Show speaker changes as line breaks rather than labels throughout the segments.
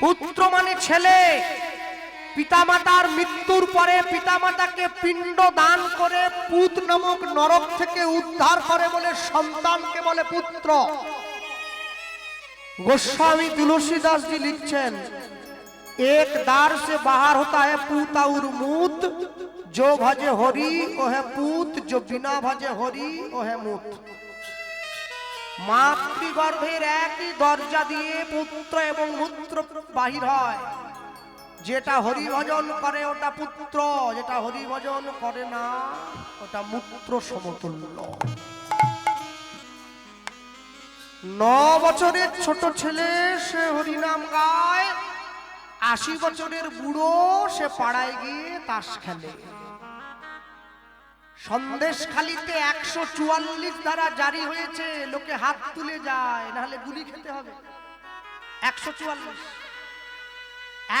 পুত্র মানে ছেলে। পিতামাতার মৃত্যুর পরে পিতামাতাকে পিণ্ড দান করে পুত নামক নরক থেকে উদ্ধার করে বলে সন্তানকে বলে পুত্র। গোস্বামী তুলসী দাসজি লিখছেন, এক দ্বার সে বাহার হতা হে পুতা উর মুত হরি ও হে পুত, যো বিনা ভাজে হরি ও হে মুত। মাতৃগর্ভের একই দরজা দিয়ে পুত্র এবং মূত্র বাহির হয়। যেটা হরি ভজন করে, ওটা পুত্র, যেটা হরি ভজন করে না, ওটা মূত্র সমতুল্য। ন বছরের ছোট ছেলে, সে হরিনাম গায়। আশি বছরের বুড়ো, সে পাড়ায় গিয়ে তাস খেলে। সন্দেশ খালিতে একশো চুয়াল্লিশ দ্বারা জারি হয়েছে, লোকে হাত তুলে যায়, নাহলে গুলি খেতে হবে। একশো চুয়াল্লিশ।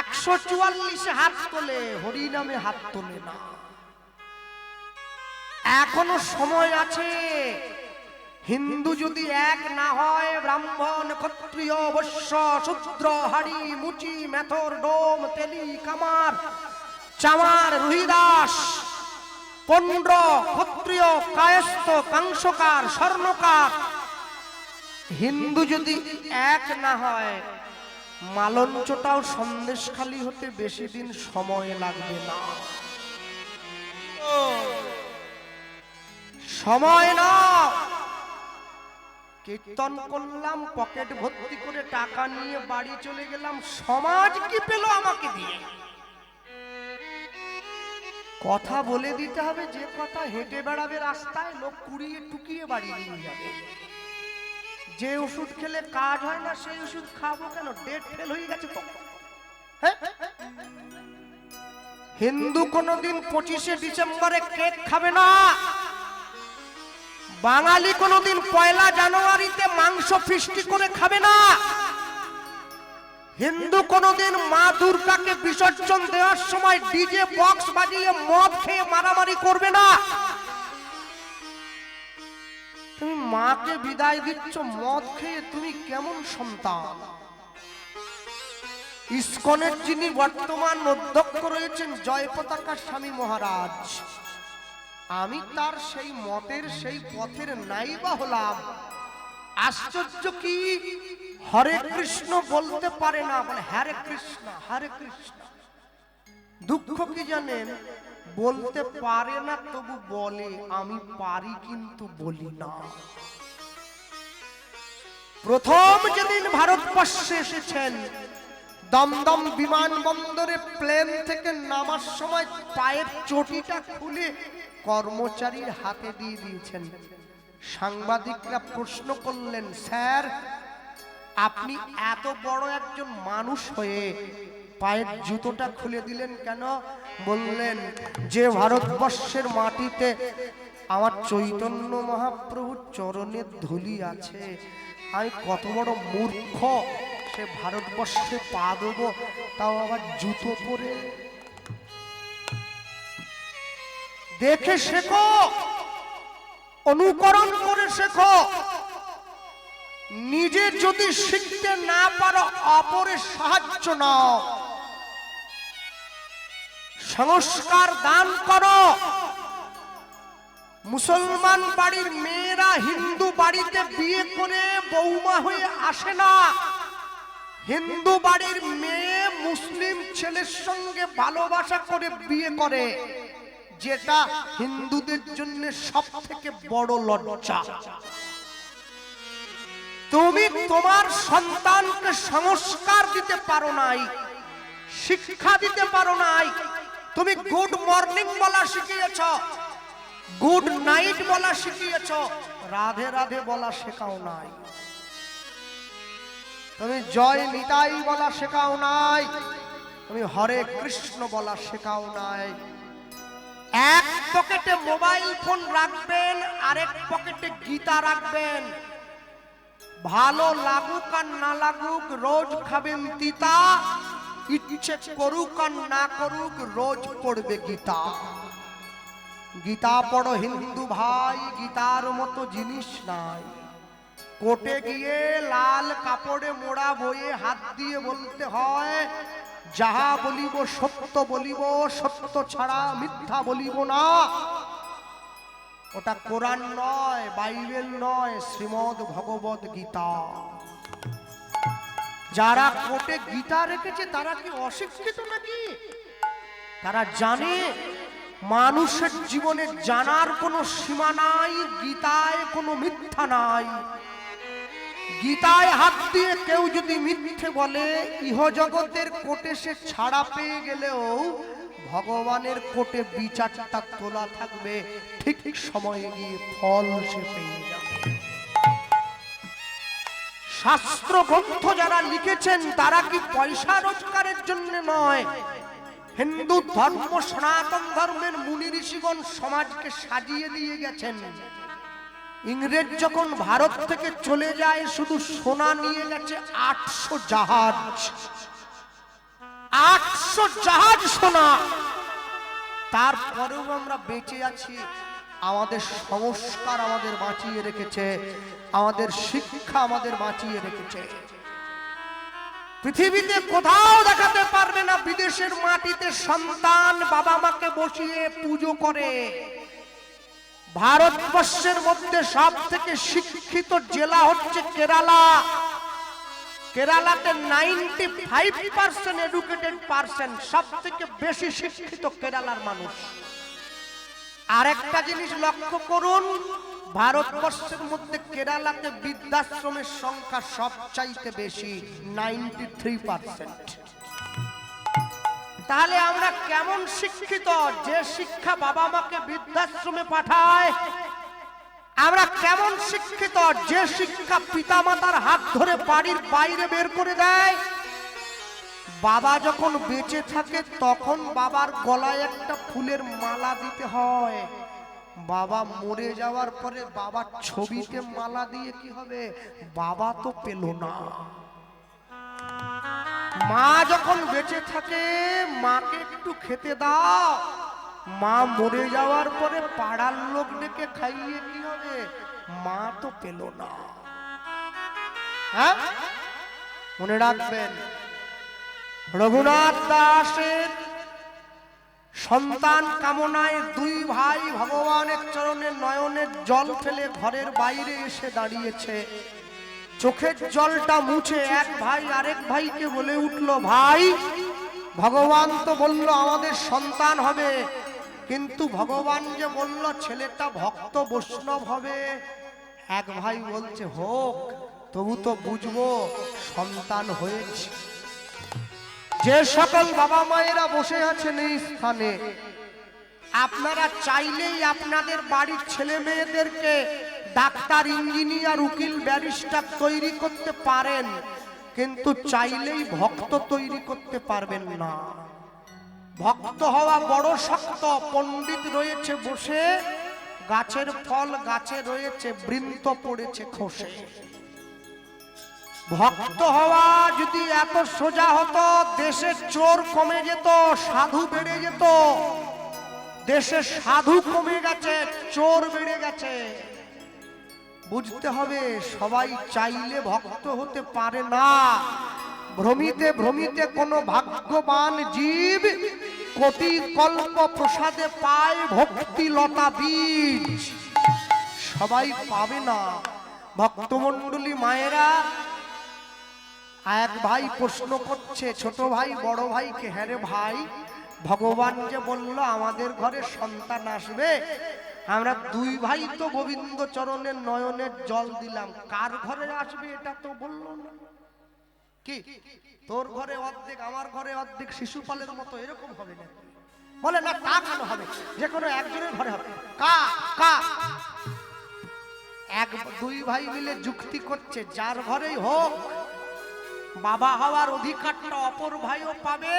একশো চুয়াল্লিশে হাত তোলে, হরিনামে হাত তোলে না। এখনও সময় আছে, হিন্দু যদি এক না হয়, ব্রাহ্মণ ক্ষত্রিয় বৈশ্য শূদ্র, হাড়ি, মুচি, মেথর, ডোম, তেলি, কামার, চামার, রুহিদাস পন্ড্র ক্ষত্রিয়, কায়স্থ কাংসকার স্বর্ণকার। হিন্দু যদি এক না হয়, মালঞ্চটাও সন্দেশখালি হতে বেশি দিন সময় লাগবে না। সময় না। কীর্তন করলাম, পকেট ভর্তি করে টাকা নিয়ে বাড়ি চলে গেলাম। সমাজ কি পেল আমাকে দিয়ে? কথা বলে দিতে হবে, যে কথা হেঁটে বেড়াবে রাস্তায়, লোক কুড়িয়ে টুকিয়ে বাড়ি নিয়ে যাবে। যে ওষুধ খেলে কাজ হয় না, সেই ওষুধ খাব কেন? ডেট ফেল হয়ে গেছে? হিন্দু কোনোদিন পঁচিশে ডিসেম্বরে কেক খাবে না। বাঙালি কোনোদিন পয়লা জানুয়ারিতে মাংস ফিস্টি করে খাবে না। হিন্দু কোনোদিন মা দুর্গাকে বিসর্জন দেওয়ার সময় ডিজে বক্স বাজিয়ে মদ খেয়ে মারামারি করবে না। তুমি মাকে বিদায় দিচ্ছ, মদ খেয়ে তুমি কেমন সন্তান? ইস্কনের যিনি বর্তমান অধ্যক্ষ রয়েছেন, জয় পতাকা স্বামী মহারাজ। আমি তার সেই মতের, সেই পথের নাই বা হলাম। আশ্চর্য কি? হরে কৃষ্ণ বলতে পারে না, বলে হরে কৃষ্ণ হরে কৃষ্ণ। দুঃখ কি জানেন? বলতে পারে না, তবু বলে, আমি পারি কিন্তু বলি না। প্রথম যেদিন ভারতবর্ষে এসেছেন, দমদম বিমানবন্দরে প্লেন থেকে নামার সময় পায়ের চটিটা খুলে কর্মচারীর হাতে দিয়ে দিয়েছেন। সাংবাদিকরা প্রশ্ন করলেন, স্যার আপনি এত বড় একজন মানুষ হয়ে পায়ের জুতোটা খুলে দিলেন কেন? বললেন, যে ভারতবর্ষের মাটিতে আমার চৈতন্য মহাপ্রভুর চরণের ধুলি আছে, আমি কত বড় মূর্খ, সে ভারতবর্ষে পা দেবো, তাও আবার জুতো পরে? দেখে শেখো, অনুকরণ করে শেখো। নিজে যদি শিখতে না পারো অপরের সাহায্য নাও। সংস্কার দান করো। মুসলমান বাড়ির মেয়েরা হিন্দু বাড়িতে বিয়ে করে বৌমা হয়ে আসে না। হিন্দু বাড়ির মেয়ে মুসলিম ছেলের সঙ্গে ভালোবাসা করে বিয়ে করে, যেটা হিন্দুদের জন্য সব থেকে বড় লজ্জা। তুমি তোমার সন্তানকে সংস্কার দিতে পারো নাই, শিক্ষা দিতে পারো নাই। তুমি গুড মর্নিং বলা শিখিয়েছ গুড নাইট বলা শিখিয়েছ, রাধে রাধে বলা শেখাও নাই। তুমি জয় নিতাই বলা শেখাও নাই, তুমি হরে কৃষ্ণ বলা শেখাও নাই। এক পকেটে মোবাইল ফোন রাখবেন, আরেক পকেটে গীতা রাখবেন। ভালো লাগুক আর না লাগুক, রোজ খাবেন তিতা। ইচ্ছে করুক আর না করুক, রোজ পড়বে গীতা। গীতা পড়ো হিন্দু ভাই, গীতার মতো জিনিস নাই। কোটে গিয়ে লাল কাপড়ে মোড়া বইয়ে হাত দিয়ে বলতে হয়, যাহা বলিব সত্য বলিব, সত্য ছাড়া মিথ্যা বলিব না। ওটা কোরআন নয়, বাইবেল নয়, শ্রীমদ ভগবত গীতা। যারা কোটে গীতা রেখেছে, তারা কি অশিক্ষিত নাকি? তারা জানে, মানুষের জীবনে জানার কোনো সীমা নাই, গীতায় কোনো মিথ্যা নাই। গীতায় হাত দিয়ে কেউ যদি মিথ্যে বলে, ইহজগতের কোটে সে ছাড়া পেয়ে গেলেও ভগবানের কোটে বিচারটা তোলা থাকবে। ঠিক ঠিক সময়ে গিয়ে ফল সে পেয়ে যাবে। শাস্ত্র গ্রন্থ যারা লিখেছেন, তারা কি পয়সা রোজগারের জন্য নয়? হিন্দু ধর্ম, সনাতন ধর্মের মুনি ঋষিগণ সমাজকে সাজিয়ে দিয়ে গেছেন। ইংরেজ যখন ভারত থেকে চলে যায়, শুধু সোনা নিয়ে গেছে আটশো জাহাজ। আটশো জাহাজ সোনা। তারপরেও আমরা বেঁচে আছি। আমাদের সংস্কার আমাদের বাঁচিয়ে রেখেছে। আমাদের শিক্ষা আমাদের বাঁচিয়ে রেখেছে। পৃথিবীতে কোথাও দেখাতে পারবে না বিদেশের মাটিতে সন্তান বাবা মাকে বসিয়ে পুজো করে। ভারতবর্ষের মধ্যে সব থেকে শিক্ষিত জেলা হচ্ছে কেরালা। কেরালাতে নাইনটি ফাইভ পার্সেন্ট এডুকেটেড সব থেকে বেশি শিক্ষিত কেরালার মানুষ। আরেকটা জিনিস লক্ষ্য করুন, ভারতবর্ষের মধ্যে কেরালাতে বৃদ্ধাশ্রমের সংখ্যা সবচাইতে বেশি নাইনটি থ্রি পার্সেন্ট তাহলে আমরা কেমন শিক্ষিত? যে শিক্ষা বাবা মাকে বৃদ্ধাশ্রমে পাঠায় আমরা কেমন শিক্ষিত যে শিক্ষা পিতামাতার হাত ধরে বাড়ির বাইরে বের করে দেয়, বাবা যখন বেঁচে থাকে, তখন বাবার গলায় একটা ফুলের মালা দিতে হয়। বাবা মরে যাওয়ার পরে বাবার ছবিতে মালা দিয়ে কি হবে? বাবা তো পেল না। মা যখন বেঁচে থাকে, মাকে একটু খেতে দাও। মা মরে যাওয়ার পরে পাড়ার লোক ডেকে খাইয়ে কি মা তো পেল না। হ্যাঁ? মনে রাখবেন, রঘুনাথ দাসের সন্তান কামনায় দুই ভাই ভগবানের চরণে নয়নের জল ফেলে ঘরের বাইরে এসে দাঁড়িয়েছে। চোখের জলটা মুছে এক ভাই আরেক ভাইকে বলে উঠল, ভাই, ভগবান তো বলল আমাদের সন্তান হবে কিন্তু ভগবান যে বলল, ছেলেটা ভক্ত বৈষ্ণব হবে। এক ভাই বলছে, হোক, তবু তো বুঝব, সন্তান হয়েছে। যে সকল বাবা মায়েরা বসে আছেন এই স্থানে, আপনারা চাইলেই আপনাদের বাড়ির ছেলে মেয়েদেরকে ডাক্তার, ইঞ্জিনিয়ার, উকিল, ব্যারিস্টার তৈরি করতে পারেন, কিন্তু চাইলেই ভক্ত তৈরি করতে পারবেন না। ভক্ত হওয়া বড় শক্ত, পণ্ডিত রয়েছে বসে, গাছের ফল গাছে রয়েছে বৃন্ত পড়েছে খসে। ভক্ত হওয়া যদি এত সোজা হতো, দেশে চোর কমে যেত, সাধু বেড়ে যেত। দেশে সাধু কমে গেছে, চোর বেড়ে গেছে। বুঝতে হবে, সবাই চাইলে ভক্ত হতে পারে না। ভ্রমিতে ভ্রমিতে কোনো ভাগ্যবান জীব কোটি কল্প প্রসাদে পায় ভক্তি লতা বীজ। সবাই পাবে না। ভক্তমণ্ডলী মায়েরা, এক ভাই প্রশ্ন করছে, ছোট ভাই, বড় ভাইকে হ্যাঁ রে ভাই, ভগবান যে বলল, আমাদের ঘরে সন্তান আসবে? আমরা দুই ভাই তো গোবিন্দ চরণের নয়নের জল দিলাম। কার ঘরে আসবে এটা তো বলল না। কি? তোর ঘরে অর্ধেক, আমার ঘরে অর্ধেক শিশুপালের মতো এরকম হবে না। বলে, না, তা কেন হবে? যে কোনো একজনের ঘরে হবে। কা কা? এক, দুই ভাই মিলে যুক্তি করছে, যার ঘরেই হোক, বাবা হওয়ার অধিকারটা অপর ভাইও পাবে,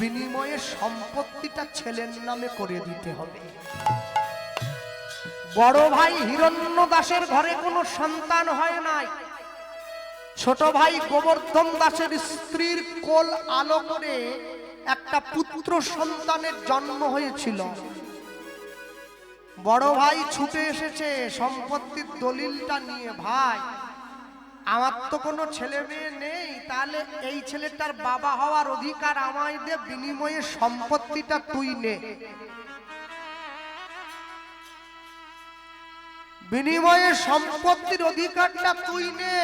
বিনিময়ে সম্পত্তিটা ছেলের নামে করে দিতে হবে। বড় ভাই হিরণ্য দাসের ঘরে কোনো সন্তান হয় নাই। ছোট ভাই গোবর্ধন দাসের স্ত্রীর কোল আলো করে একটা পুত্র সন্তানের জন্ম হয়েছিল। বড় ভাই ছুটে এসেছে, সম্পত্তির দলিলটা নিয়ে, ভাই, আমার তো কোনো ছেলে মেয়ে নেই, তাহলে এই ছেলেটার বাবা হওয়ার অধিকার আমায় দে, বিনিময়ে সম্পত্তিটা তুই নে। বিনিময়ে সম্পত্তির অধিকারটা তুই নে।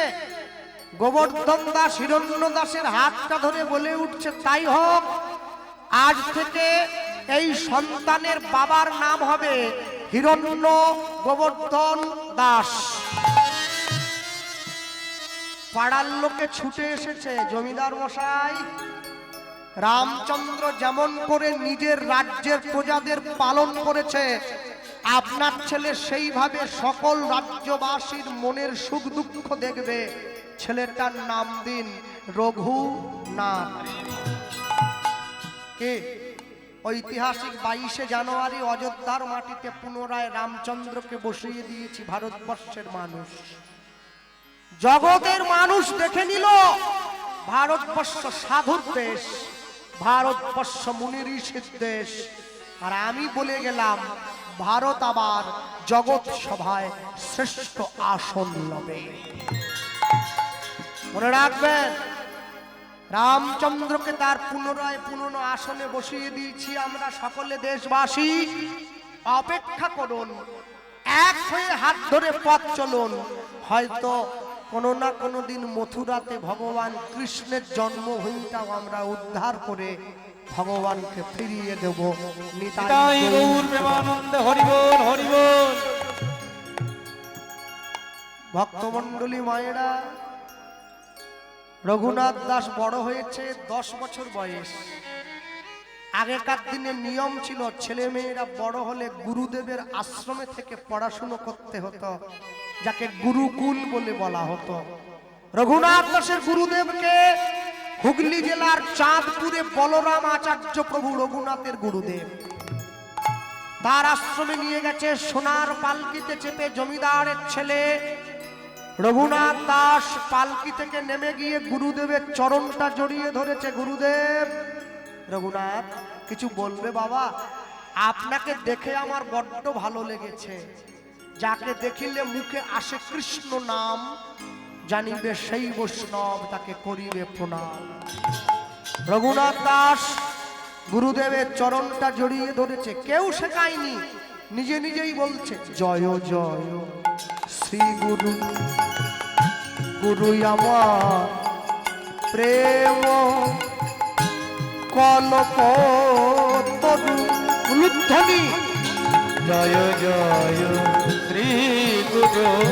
গোবর্ধন দাস হিরণ্য দাসের হাতটা ধরে বলে উঠছে, তাই হোক, আজ থেকে এই সন্তানের বাবার নাম হবে হিরণ্য গোবর্ধন দাস। পাড়ার লোকে ছুটে এসেছে, জমিদার মশাই। রামচন্দ্র যেমন করে নিজের রাজ্যের প্রজাদের পালন করেছে, আপনার ছেলে সেইভাবে সকল রাজ্যবাসীর মনের সুখ দুঃখ দেখবে। ছেলেটার নাম দিন রঘু নাথ কে? ঐতিহাসিক বাইশে জানুয়ারি অযোধ্যার মাটিতে পুনরায় রামচন্দ্রকে বসিয়ে দিয়েছি ভারতবর্ষের মানুষ। জগতের মানুষ দেখে নিল, ভারতবর্ষ সাধুর দেশ, ভারতবর্ষ মুনি ঋষির দেশ। আর আমি বলে গেলাম, ভারত আবার জগৎ সভায় শ্রেষ্ঠ আসন লবে। মনে রাখবেন রামচন্দ্রকে তার পুনরায় পুনর আসনে বসিয়ে দিয়েছি আমরা সকলে দেশবাসী। অপেক্ষা করুন এক হয়ে হাত ধরে পথ চলুন। হয়তো কোনো না কোনো দিন মথুরাতে ভগবান কৃষ্ণের জন্মভূমিটাও আমরা উদ্ধার করে ভগবানকে ফিরিয়ে দেব। নিতাই
তাই
গৌর
গৌর প্রেমানন্দে হরিবোল হরিবোল।
ভক্তমণ্ডলী মায়েরা রঘুনাথ দাস বড় হয়েছে, দশ বছর বয়স। আগেকার দিনে নিয়ম ছিল ছেলে মেয়েরা বড় হলে গুরুদেবের আশ্রমে থেকে পড়াশুনো করতে হতো, যাকে গুরুকুল বলে বলা হতো। রঘুনাথ দাসের গুরুদেবকে হুগলি জেলার চাঁদপুরে বলরাম আচার্য প্রভু রঘুনাথের গুরুদেব। তার আশ্রমে নিয়ে গেছে, সোনার পালকিতে চেপে জমিদারের ছেলে রঘুনাথ দাস পালকি থেকে নেমে গিয়ে গুরুদেবের চরণটা জড়িয়ে ধরেছে, গুরুদেব। রঘুনাথ, কিছু বলবে বাবা? আপনাকে দেখে আমার বড্ড ভালো লেগেছে। যাকে দেখিলে মুখে আসে কৃষ্ণ নাম, জানিবে সেই বৈষ্ণব তাকে করিবে প্রণাম। রঘুনাথ দাস গুরুদেবের চরণটা জড়িয়ে ধরেছে। কেউ শেখায়নি, নিজে নিজেই বলছে, জয় জয়, শ্রী গুরু। গুরু আমার প্রেম কলপ তরু উলুধ্বনি।
জয় জয় শ্রী গুরু।